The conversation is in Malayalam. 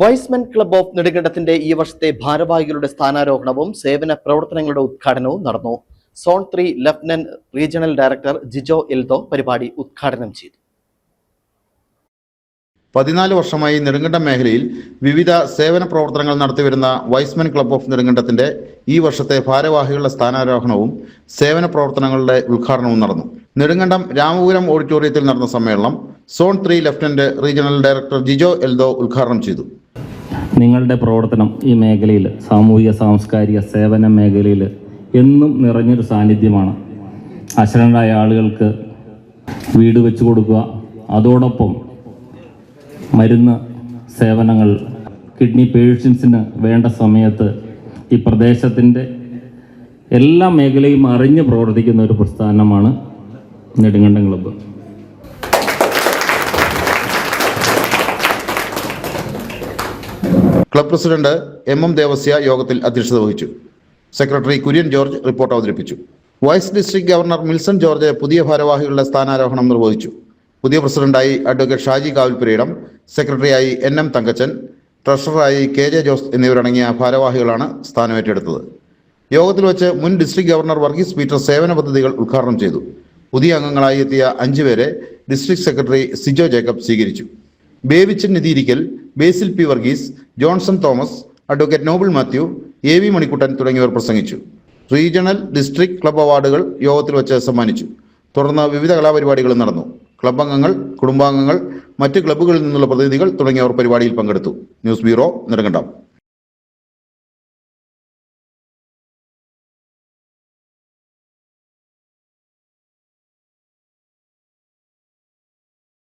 വൈസ്മെൻ ക്ലബ് ഓഫ് നെടുങ്കണ്ടത്തിന്റെ ഈ വർഷത്തെ ഭാരവാഹികളുടെ സ്ഥാനാരോഹണവും സേവന പ്രവർത്തനങ്ങളുടെ ഉദ്ഘാടനവും നടന്നു. Zone three lieutenant regional director Jijo Eldho പരിപാടി ഉദ്ഘാടനം ചെയ്തു. പതിനാല് വർഷമായി നെടുങ്കണ്ടം മേഖലയിൽ വിവിധ സേവന പ്രവർത്തനങ്ങൾ നടത്തിവരുന്ന വൈസ്മെൻ ക്ലബ് ഓഫ് നെടുങ്കണ്ടത്തിന്റെ ഈ വർഷത്തെ ഭാരവാഹികളുടെ സ്ഥാനാരോഹണവും സേവന പ്രവർത്തനങ്ങളുടെ ഉദ്ഘാടനവും നടന്നു. നെടുങ്കണ്ടം രാമപുരം ഓഡിറ്റോറിയത്തിൽ നടന്ന സമ്മേളനം zone three lieutenant regional director Jijo Eldho ഉദ്ഘാടനം ചെയ്തു. നിങ്ങളുടെ പ്രവർത്തനം ഈ മേഖലയിൽ സാമൂഹിക സാംസ്കാരിക സേവന മേഖലയിൽ എന്നും നിറഞ്ഞൊരു സാന്നിധ്യമാണ്. അശരണരായ ആളുകൾക്ക് വീട് വെച്ചു കൊടുക്കുക അതോടൊപ്പം മരുന്ന് സേവനങ്ങൾ കിഡ്നി പേഷ്യൻസിന് വേണ്ട സമയത്ത് ഈ പ്രദേശത്തിന്റെ എല്ലാ മേഖലയും അറിഞ്ഞ് പ്രവർത്തിക്കുന്ന ഒരു പ്രസ്ഥാനമാണ് Nedumkandam club. Club president M M Devasya യോഗത്തിൽ അധ്യക്ഷത വഹിച്ചു. സെക്രട്ടറി കുര്യൻ ജോർജ് റിപ്പോർട്ട് അവതരിപ്പിച്ചു. Vice district governor Milson George പുതിയ ഭാരവാഹികളുടെ സ്ഥാനാരോഹണം നിർവഹിച്ചു. പുതിയ പ്രസിഡന്റായി അഡ്വക്കേറ്റ് ഷാജി കാവിൽപുരയിടം സെക്രട്ടറിയായി എൻ എം തങ്കച്ചൻ ട്രഷററായി കെ ജെ ജോസ് എന്നിവരടങ്ങിയ ഭാരവാഹികളാണ് സ്ഥാനമേറ്റെടുത്തത്. യോഗത്തിൽ വെച്ച് മുൻ ഡിസ്ട്രിക്ട് ഗവർണർ വർഗീസ് പീറ്റർ സേവന പദ്ധതികൾ ഉദ്ഘാടനം ചെയ്തു. പുതിയ അംഗങ്ങളായി എത്തിയ അഞ്ചുപേരെ ഡിസ്ട്രിക്ട് സെക്രട്ടറി സിജോ ജേക്കബ് സ്വീകരിച്ചു. Babychan Nithiyirikkal Basil P Varghese Johnson Thomas advocate Noble Mathew A V Manikuttan തുടങ്ങിയവർ പ്രസംഗിച്ചു. റീജിയണൽ ഡിസ്ട്രിക്ട് ക്ലബ് അവാർഡുകൾ യോഗത്തിൽ വെച്ച് സമ്മാനിച്ചു. തുടർന്ന് വിവിധ കലാപരിപാടികളും നടന്നു. ക്ലബ് അംഗങ്ങൾ കുടുംബാംഗങ്ങൾ മറ്റ് ക്ലബ്ബുകളിൽ നിന്നുള്ള പ്രതിനിധികൾ തുടങ്ങിയവർ പരിപാടിയിൽ പങ്കെടുത്തു. News bureau Nedumkandam.